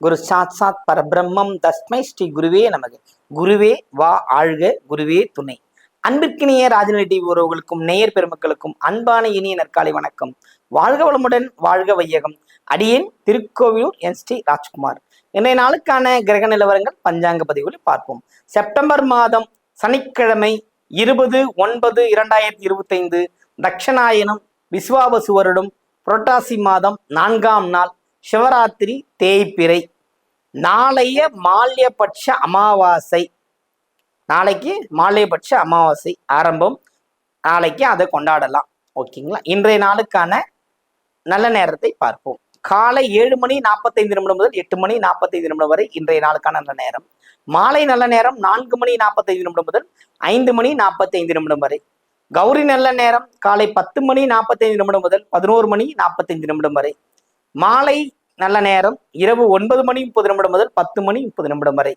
குரு சாத் சாத் பரபிரம்மம் தஸ்மை ஸ்ரீ குருவே நமக. குருவே வா ஆழ்க குருவே துணை. அன்பிற்கினிய ராஜநிலை டிவி உறவுகளுக்கும் நேயர் பெருமக்களுக்கும் அன்பான இனிய நற்காலை வணக்கம். வாழ்க வளமுடன் வாழ்க வையகம். அடியேன் திருக்கோவிலூர் என் ஸ்ரீ ராஜ்குமார். இன்றைய நாளுக்கான கிரக நிலவரங்கள் பஞ்சாங்க பதிவுகளை பார்ப்போம். செப்டம்பர் மாதம் சனிக்கிழமை இருபது ஒன்பது இரண்டாயிரத்தி இருபத்தைந்து தட்சணாயனம் விஸ்வாபசு வருடம் புரட்டாசி மாதம் நான்காம் நாள் சிவராத்திரி தேய்பிறை நாளைய மால்யபட்ச அமாவாசை. நாளைக்கு மால்யபட்ச அமாவாசை ஆரம்பம். நாளைக்கு அதை கொண்டாடலாம். ஓகேங்களா? இன்றைய நாளுக்கான நல்ல நேரத்தை பார்ப்போம். காலை ஏழு மணி நாற்பத்தைந்து நிமிடம் முதல் எட்டு மணி நாற்பத்தைந்து நிமிடம் வரை இன்றைய நாளுக்கான நல்ல நேரம். மாலை நல்ல நேரம் நான்கு மணி நாற்பத்தைந்து நிமிடம் முதல் ஐந்து மணி நாற்பத்தைந்து நிமிடம் வரை. கௌரி நல்ல நேரம் காலை பத்து மணி நாற்பத்தைந்து நிமிடம் முதல் பதினோரு மணி நாற்பத்தைந்து நிமிடம் வரை. மாலை நல்ல நேரம் இரவு ஒன்பது மணி முப்பது நிமிடம் முதல் பத்து மணி முப்பது நிமிடம் வரை.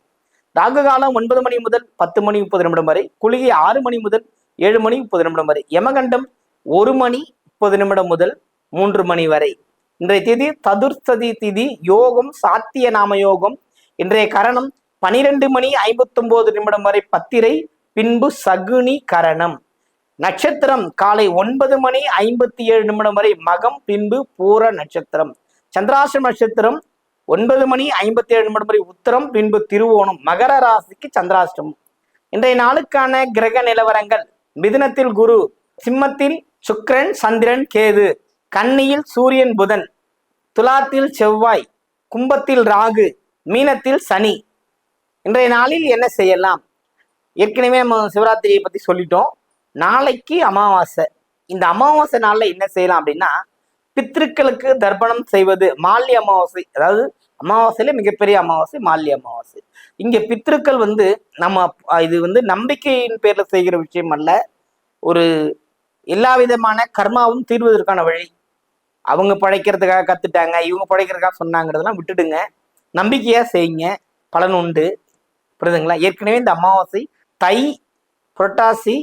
ராகு காலம் ஒன்பது மணி முதல் பத்து மணி முப்பது நிமிடம் வரை. குளிகை ஆறு மணி முதல் ஏழு மணி முப்பது நிமிடம் வரை. யமகண்டம் ஒரு மணி முப்பது நிமிடம் முதல் மூன்று மணி வரை. இன்றைய திதி சதுர்த்ததி திதி யோகம் சாத்திய நாம யோகம். இன்றைய கரணம் பனிரெண்டு மணி ஐம்பத்தொன்பது நிமிடம் வரை பத்திரை பின்பு சகுனி கரணம். நட்சத்திரம் காலை ஒன்பது மணி ஐம்பத்தி ஏழு நிமிடம் வரை. மகம் பின்பு பூர நட்சத்திரம். சந்திராசிரம நட்சத்திரம் ஒன்பது மணி ஐம்பத்தி ஏழு மணி வரை உத்தரம் பின்பு திருவோணம். மகர ராசிக்கு சந்திராஷ்டமம் இன்றைய நாளுக்கான கிரக நிலவரங்கள். மிதுனத்தில் குரு சிம்மத்தில் சுக்கிரன் சந்திரன் கேது கன்னியில் சூரியன் புதன் துலாத்தில் செவ்வாய் கும்பத்தில் ராகு மீனத்தில் சனி. இன்றைய நாளில் என்ன செய்யலாம்? ஏற்கனவே நம்ம சிவராத்திரியை பத்தி சொல்லிட்டோம். நாளைக்கு அமாவாசை. இந்த அமாவாசை நாளில் என்ன செய்யலாம் அப்படின்னா பித்திருக்களுக்கு தர்ப்பணம் செய்வது மாலி அமாவாசை. அதாவது அமாவாசையில மிகப்பெரிய அமாவாசை மாலி அமாவாசை. இங்க பித்திருக்கள் வந்து நம்ம இது வந்து நம்பிக்கையின் பேர்ல செய்கிற விஷயம் அல்ல. ஒரு எல்லா விதமான கர்மாவும் தீர்வதற்கான வழி. அவங்க பழைக்கிறதுக்காக கத்துட்டாங்க இவங்க பழைக்கிறதுக்காக சொன்னாங்கிறதெல்லாம் விட்டுடுங்க. நம்பிக்கையா செய்யுங்க. பலன் உண்டு. புரியுதுங்களா? ஏற்கனவே இந்த அமாவாசை தை புரட்டாசி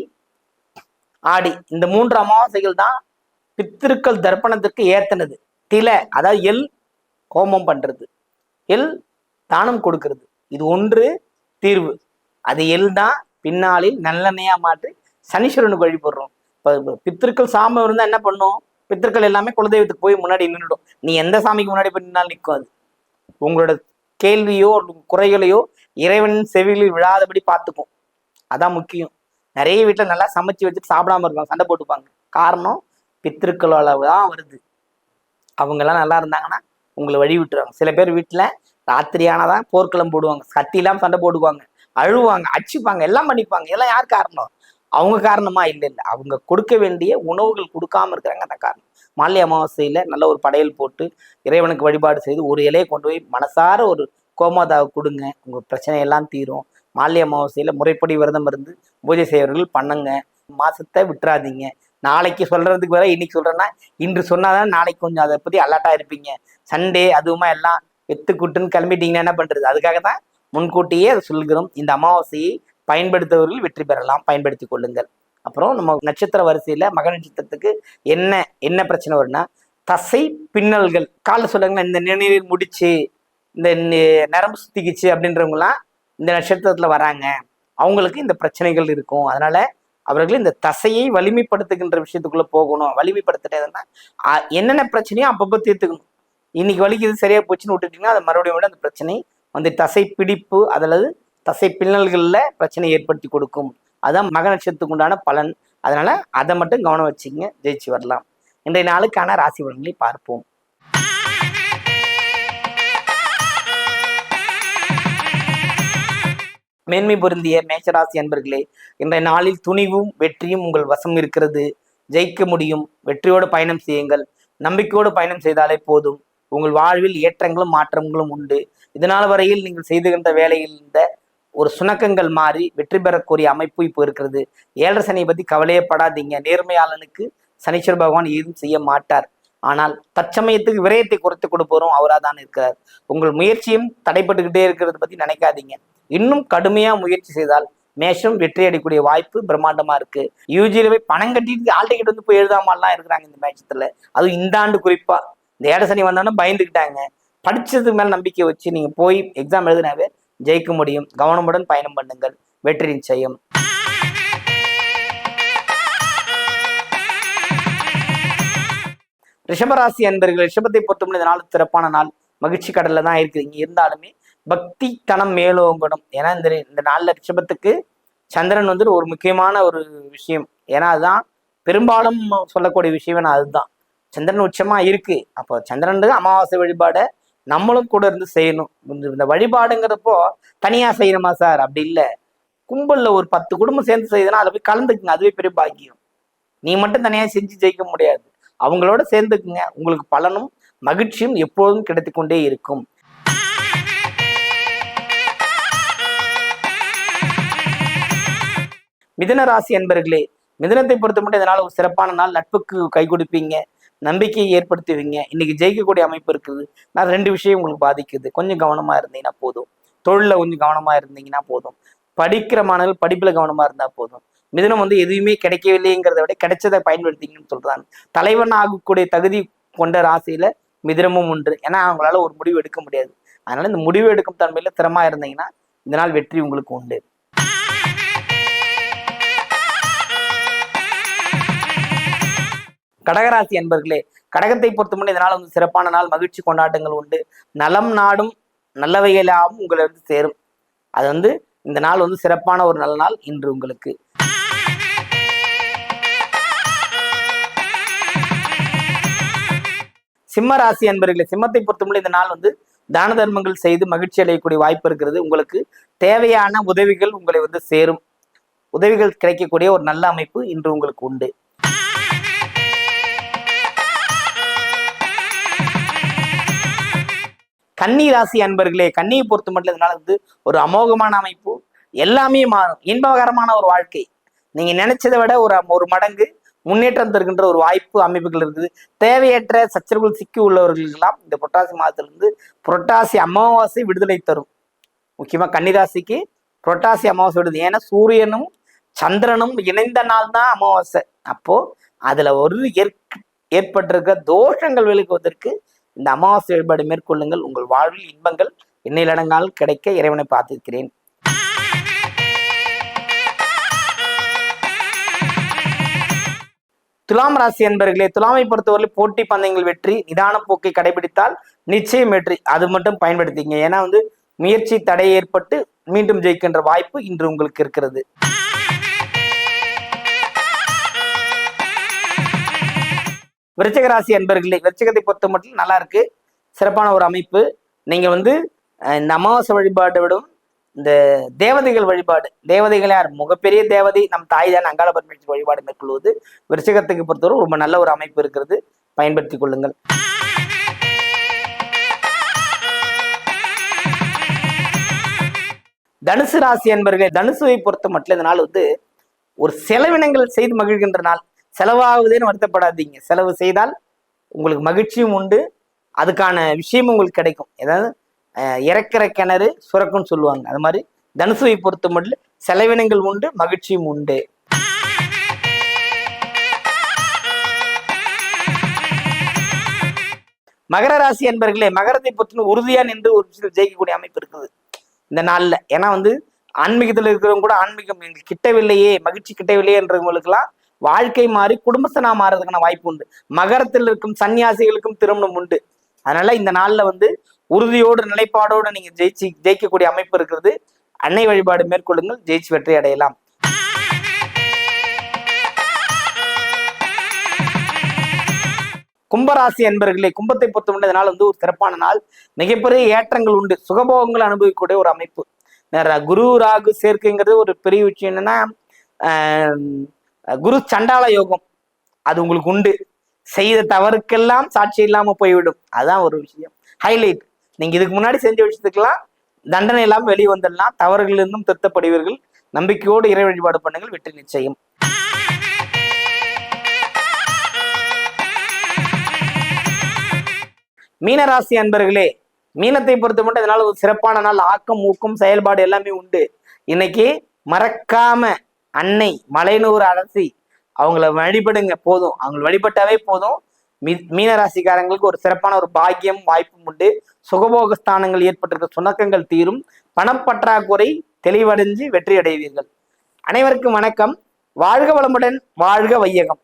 ஆடி இந்த மூன்று அமாவாசைகள் தான் பித்திருக்கள் தர்ப்பணத்திற்கு ஏத்தனது. தில அதாவது எல் ஹோமம் பண்றது. எல் தானம் கொடுக்கிறது. இது ஒன்று தீர்வு. அது எல் தான் பின்னாளில் நல்லெண்ணையா மாற்றி சனீஸ்வரனுக்கு வழிபடுறோம் இப்போ பித்திருக்கள் சாமம் இருந்தால் என்ன பண்ணும்? பித்திருக்கள் எல்லாமே குலதெய்வத்துக்கு போய் முன்னாடி நின்றுடும் நீ எந்த சாமிக்கு முன்னாடி போய் நின்னாலும் நிற்கும் அது? உங்களோட கேள்வியோ குறைகளையோ இறைவன் செவிகளில் விழாதபடி பார்த்துக்கும். அதான் முக்கியம். நிறைய வீட்டில் நல்லா சமைச்சு வச்சுட்டு சாப்பிடாம இருப்பாங்க சண்டை போட்டுப்பாங்க. காரணம் பித்திருக்களால தான் வருது. அவங்கெல்லாம் நல்லா இருந்தாங்கன்னா உங்களை வழி விட்டுருவாங்க. சில பேர் வீட்டில் ராத்திரி ஆனாதான் போர்க்களம் போடுவாங்க. கத்திலாம் சண்டை போடுவாங்க. அழுவாங்க அடிச்சுப்பாங்க எல்லாம் பண்ணிப்பாங்க. இதெல்லாம் யார் காரணம்? அவங்க காரணமா இல்லை இல்லை. அவங்க கொடுக்க வேண்டிய உணவுகள் கொடுக்காம இருக்கிறாங்க. அந்த காரணம். மாலை அமாவாசையில் நல்ல ஒரு படையல் போட்டு இறைவனுக்கு வழிபாடு செய்து ஒரு இலையை கொண்டு போய் மனசார ஒரு கோமாதாவை கொடுங்க. உங்கள் பிரச்சனையெல்லாம் தீரும். மாலை அமாவாசையில் முறைப்படி விரதம் இருந்து பூஜை செய்யறவர்கள் பண்ணுங்க. மாசத்தை விட்டுறாதீங்க. நாளைக்கு சொல்றதுக்கு வர இன்னைக்கு சொல்றேன்னா இன்று சொன்னாதான் நாளைக்கு கொஞ்சம் அதை பத்தி அலர்ட்டா இருப்பீங்க. சண்டே அதுவுமா எல்லாம் எத்துக்குட்டுன்னு கிளம்பிட்டீங்கன்னா என்ன பண்றது? அதுக்காக தான் முன்கூட்டியே அதை சொல்கிறோம். இந்த அமாவாசையை பயன்படுத்துபவர்கள் வெற்றி பெறலாம். பயன்படுத்தி கொள்ளுங்கள். அப்புறம் நம்ம நட்சத்திர வரிசையில மக நட்சத்திரத்துக்கு என்ன என்ன பிரச்சனை வரும்னா தசை பின்னல்கள். காலில் சொல்லுங்களேன் இந்த நினைவில் முடிச்சு இந்த நெ- நரம்பு சுத்திக்குச்சு அப்படின்றவங்களாம் இந்த நட்சத்திரத்துல வராங்க. அவங்களுக்கு இந்த பிரச்சனைகள் இருக்கும். அதனால அவர்கள் இந்த தசையை வலிமைப்படுத்துகின்ற விஷயத்துக்குள்ள போகணும். வலிமைப்படுத்துறதுன்னா என்னென்ன பிரச்சனையோ அப்பப்போ தீர்த்துக்கணும். இன்னைக்கு வலிக்குது சரியா போச்சுன்னு விட்டுட்டீங்கன்னா அது மறுபடியும் விட அந்த பிரச்சனை வந்து தசை பிடிப்பு அல்லது தசை பின்னல்களில் பிரச்சனை ஏற்படுத்தி கொடுக்கும். அதான் மக நட்சத்திரத்துக்கு உண்டான பலன். அதனால அதை மட்டும் கவனம் வச்சுக்கங்க. ஜெயிச்சு வரலாம். இன்றைய நாளுக்கான ராசி பலன்களை பார்ப்போம். மேன்மை பொருந்திய மேஷராசி அன்பர்களே இன்றைய நாளில் துணிவும் வெற்றியும் உங்கள் வசம் இருக்கிறது. ஜெயிக்க முடியும். வெற்றியோடு பயணம் செய்யுங்கள். நம்பிக்கையோடு பயணம் செய்தாலே போதும். உங்கள் வாழ்வில் ஏற்றங்களும் மாற்றங்களும் உண்டு. இதனால் வரையில் நீங்கள் செய்துகின்ற வேலையில் இருந்த ஒரு சுணக்கங்கள் மாறி வெற்றி பெறக்கூடிய அமைப்பு இப்போ இருக்கிறது. ஏழரை சனியை பற்றி கவலையப்படாதீங்க நேர்மையாளனுக்கு சனீஸ்வர பகவான் ஏதும் செய்ய மாட்டார். ஆனால் தற்சமயத்துக்கு விரயத்தை குறைத்து கொடுப்போரும் அவராக தான் இருக்கிறார். உங்கள் முயற்சியும் தடைப்பட்டுக்கிட்டே இருக்கிறத பத்தி நினைக்காதீங்க. இன்னும் கடுமையா முயற்சி செய்தால் மேஷம் வெற்றி அடையக்கூடிய வாய்ப்பு பிரம்மாண்டமா இருக்கு. யூஜியில போய் பணம் கட்டிட்டு ஆள்கிட்ட வந்து போய் எழுதாமலாம் இருக்கிறாங்க இந்த மேட்சத்துல அதுவும் இந்த ஆண்டு குறிப்பா. இந்த ஏடசனி வந்தோன்னா பயந்துக்கிட்டாங்க. படிச்சதுக்கு மேல நம்பிக்கை வச்சு நீங்க போய் எக்ஸாம் எழுதினாவே ஜெயிக்க முடியும். கவனமுடன் பயணம் பண்ணுங்கள். வெற்றி நிச்சயம். ரிஷபராசி அன்பர்கள் ரிஷபத்தை பொறுத்தவரை இந்த நாள் சிறப்பான நாள். மகிழ்ச்சி கடல்ல தான் இருக்கிறீங்க இருந்தாலுமே பக்தி தனம் மேலோங்கணும் ஏன்னா இந்த இந்த நாள்ல ரிஷபத்துக்கு சந்திரன் வந்து ஒரு முக்கியமான ஒரு விஷயம். ஏன்னா அதுதான் பெரும்பாலும் சொல்லக்கூடிய விஷயம் அதுதான். சந்திரன் உச்சமா இருக்கு. அப்போ சந்திரன் அமாவாசை வழிபாடை நம்மளும் கூட இருந்து செய்யணும். இந்த- இந்த வழிபாடுங்கிறப்போ தனியா செய்யணுமா சார்? அப்படி இல்லை. கும்பல்ல ஒரு பத்து குடும்பம் சேர்ந்து செய்யுதுன்னா அதை போய் கலந்துக்குங்க. அதுவே பெரிய பாக்கியம். நீ மட்டும் தனியா செஞ்சு ஜெயிக்க முடியாது. அவங்களோட சேர்ந்துக்குங்க. உங்களுக்கு பலனும் மகிழ்ச்சியும் எப்பொழுதும் கிடைத்துக்கொண்டே இருக்கும். மிதன ராசி அன்பர்களே மிதனத்தை பொறுத்த மட்டும் இதனால் ஒரு சிறப்பான நாள். நட்புக்கு கை கொடுப்பீங்க. நம்பிக்கையை ஏற்படுத்துவீங்க. இன்னைக்கு ஜெயிக்கக்கூடிய அமைப்பு இருக்குது. நான் ரெண்டு விஷயம் உங்களுக்கு பாதிக்குது. கொஞ்சம் கவனமா இருந்தீங்கன்னா போதும். தொழில கொஞ்சம் கவனமா இருந்தீங்கன்னா போதும். படிக்கிற மாணவர்கள் படிப்புல கவனமா இருந்தா போதும். மிதனம் வந்து எதுவுமே கிடைக்கவில்லைங்கிறத விட கிடைச்சதை பயன்படுத்திங்கன்னு சொல்றாங்க. தலைவன் ஆகக்கூடிய தகுதி கொண்ட ராசியில மிதுனமும் உண்டு. ஏன்னா அவங்களால ஒரு முடிவு எடுக்க முடியாது. அதனால இந்த முடிவு எடுக்கும் தன்மையில திறமா இருந்தீங்கன்னா இந்த நாள் வெற்றி உங்களுக்கு உண்டு. கடகராசி என்பர்களே கடகத்தை பொறுத்தமட்டு இதனால் வந்து சிறப்பான நாள். மகிழ்ச்சி கொண்டாட்டங்கள் உண்டு. நலம் நாடும் நல்லவைகளாகவும் உங்களை வந்து சேரும். அது வந்து இந்த நாள் வந்து சிறப்பான ஒரு நல்ல நாள் இன்று உங்களுக்கு. சிம்ம ராசி அன்பர்களே சிம்மத்தை பொறுத்தமட்டு இந்த நாள் வந்து தான தர்மங்கள் செய்து மகிழ்ச்சி அடையக்கூடிய வாய்ப்பு இருக்கிறது. உங்களுக்கு தேவையான உதவிகள் உங்களை வந்து சேரும். உதவிகள் கிடைக்கக்கூடிய ஒரு நல்ல அமைப்பு இன்று உங்களுக்கு உண்டு. கன்னி ராசி அன்பர்களே கன்னியை பொறுத்த மட்டும் இதனால வந்து ஒரு அமோகமான அமைப்பு. எல்லாமே மாறும் இன்பகரமான ஒரு வாழ்க்கை. நீங்க நினைச்சதை விட ஒரு ஒரு மடங்கு முன்னேற்றம் தருகின்ற ஒரு வாய்ப்பு அமைப்புகள் இருக்குது. தேவையற்ற சச்சரவுகள் சிக்கி உள்ளவர்களுக்கெல்லாம் இந்த புரட்டாசி மாதத்திலிருந்து புரட்டாசி அமாவாசை விடுதலை தரும். முக்கியமா கன்னிராசிக்கு புரட்டாசி அமாவாசை விடுது. ஏன்னா சூரியனும் சந்திரனும் இணைந்த நாள் தான் அமாவாசை. அப்போ அதுல ஒரு ஏற் ஏற்பட்டிருக்க தோஷங்கள் விலகுவதற்கு இந்த அமாவாசை வழிபாடு மேற்கொள்ளுங்கள். உங்கள் வாழ்வில் இன்பங்கள் எண்ணிலடங்கால் கிடைக்க இறைவனை பார்த்திருக்கிறேன் துலாம் ராசி என்பர்களே துலாமை பொறுத்தவரை போட்டி பந்தயங்கள் வெற்றி நிதான போக்கை கடைபிடித்தால் நிச்சயம் வெற்றி. அது மட்டும் பயன்படுத்திங்க ஏன்னா வந்து முயற்சி தடை ஏற்பட்டு மீண்டும் ஜெயிக்கின்ற வாய்ப்பு இன்று உங்களுக்கு இருக்கிறது. விருச்சிக ராசி என்பர்களே விருச்சகத்தை பொறுத்த மட்டும் நல்லா இருக்கு. சிறப்பான ஒரு அமைப்பு. நீங்க வந்து இந்த அமாவாசை வழிபாட்டை விடும் இந்த தேவதைகள் வழிபாடு. தேவதைகள் யார்? மிகப்பெரிய தேவதை நம் தாய் தான் அங்காள பரமேஸ்வரி வழிபாடு மேற்கொள்வது. விருச்சகத்துக்கு பொறுத்தவரை ரொம்ப நல்ல ஒரு அமைப்பு இருக்கிறது. பயன்படுத்தி கொள்ளுங்கள். தனுசு ராசி என்பர்களே தனுசுவை பொறுத்த மட்டும் இந்த நாள் வந்து ஒரு செலவினங்கள் செய்து மகிழ்கின்ற நாள். செலவாகுதுன்னு வருத்தப்படாதீங்க. செலவு செய்தால் உங்களுக்கு மகிழ்ச்சியும் உண்டு. அதுக்கான விஷயமும் உங்களுக்கு கிடைக்கும். ஏதாவது இறக்கிற கிணறு சுரக்குன்னு சொல்லுவாங்க. அது மாதிரி தனுசுவை பொறுத்த மட்டும் செலவினங்கள் உண்டு மகிழ்ச்சியும் உண்டு. மகர ராசி என்பர்களே மகரத்தை பொறுத்த உறுதியா நின்று ஒரு விஷயத்தில் ஜெயிக்கக்கூடிய அமைப்பு இருக்குது. இந்த நாளில். ஏன்னா வந்து ஆன்மீகத்தில் இருக்கிறவங்க கூட ஆன்மீகம் எங்களுக்கு கிட்டவில்லையே மகிழ்ச்சி கிட்டவில்லையே என்றவங்களுக்கெல்லாம் வாழ்க்கை மாறி குடும்பஸ்தனா மாறதுக்கான வாய்ப்பு உண்டு. மகரத்தில் இருக்கும் சன்னியாசிகளுக்கும் திருமணம் உண்டு. அதனால இந்த நாளில் வந்து உறுதியோடு நிலைப்பாடோடு நீங்க ஜெயிச்சு ஜெயிக்கக்கூடிய அமைப்பு இருக்கிறது. அன்னை வழிபாடு மேற்கொள்ளுங்கள். ஜெயிச்சு வெற்றி அடையலாம். கும்பராசி என்பர்களே கும்பத்தை பொறுத்தவரை நாள் வந்து ஒரு சிறப்பான நாள். மிகப்பெரிய ஏற்றங்கள் உண்டு. சுகபோகங்கள் அனுபவிக்கக்கூடிய ஒரு அமைப்பு. குரு ராகு சேர்க்கைங்கிறது ஒரு பெரிய விஷயம் என்னன்னா குரு சண்டால யோகம். அது உங்களுக்கு உண்டு. செய்த தவறுக்கெல்லாம் சாட்சி இல்லாம போய்விடும். அதான் ஒரு விஷயம். ஹைலைட் நீங்க இதுக்கு முன்னாடி செஞ்ச விஷயத்துக்கெல்லாம் தண்டனை எல்லாம் வெளியே வந்துடலாம். தவறுகளிலிருந்தும் திருத்தப்படுவீர்கள். நம்பிக்கையோடு இறை வழிபாடு பண்ணுங்கள். வெற்றி நிச்சயம். மீனராசி அன்பர்களே மீனத்தை பொறுத்த மட்டும் இதனால ஒரு சிறப்பான நாள். ஆக்கம் ஊக்கம் செயல்பாடு எல்லாமே உண்டு. இன்னைக்கு மறக்காம அன்னை மலைநூறு அரசி அவங்கள வழிபடுங்க. போதும். அவங்களை வழிபட்டாவே போதும். மீ மீனராசிக்காரங்களுக்கு ஒரு சிறப்பான ஒரு பாக்கியம் வாய்ப்பும் உண்டு. சுகபோக ஸ்தானங்கள் ஏற்பட்டிருக்க சுணக்கங்கள் தீரும். பணப்பற்றாக்குறை தெளிவடைஞ்சு வெற்றி அடைவீர்கள் அனைவருக்கும் வணக்கம். வாழ்க வளமுடன் வாழ்க வையகம்.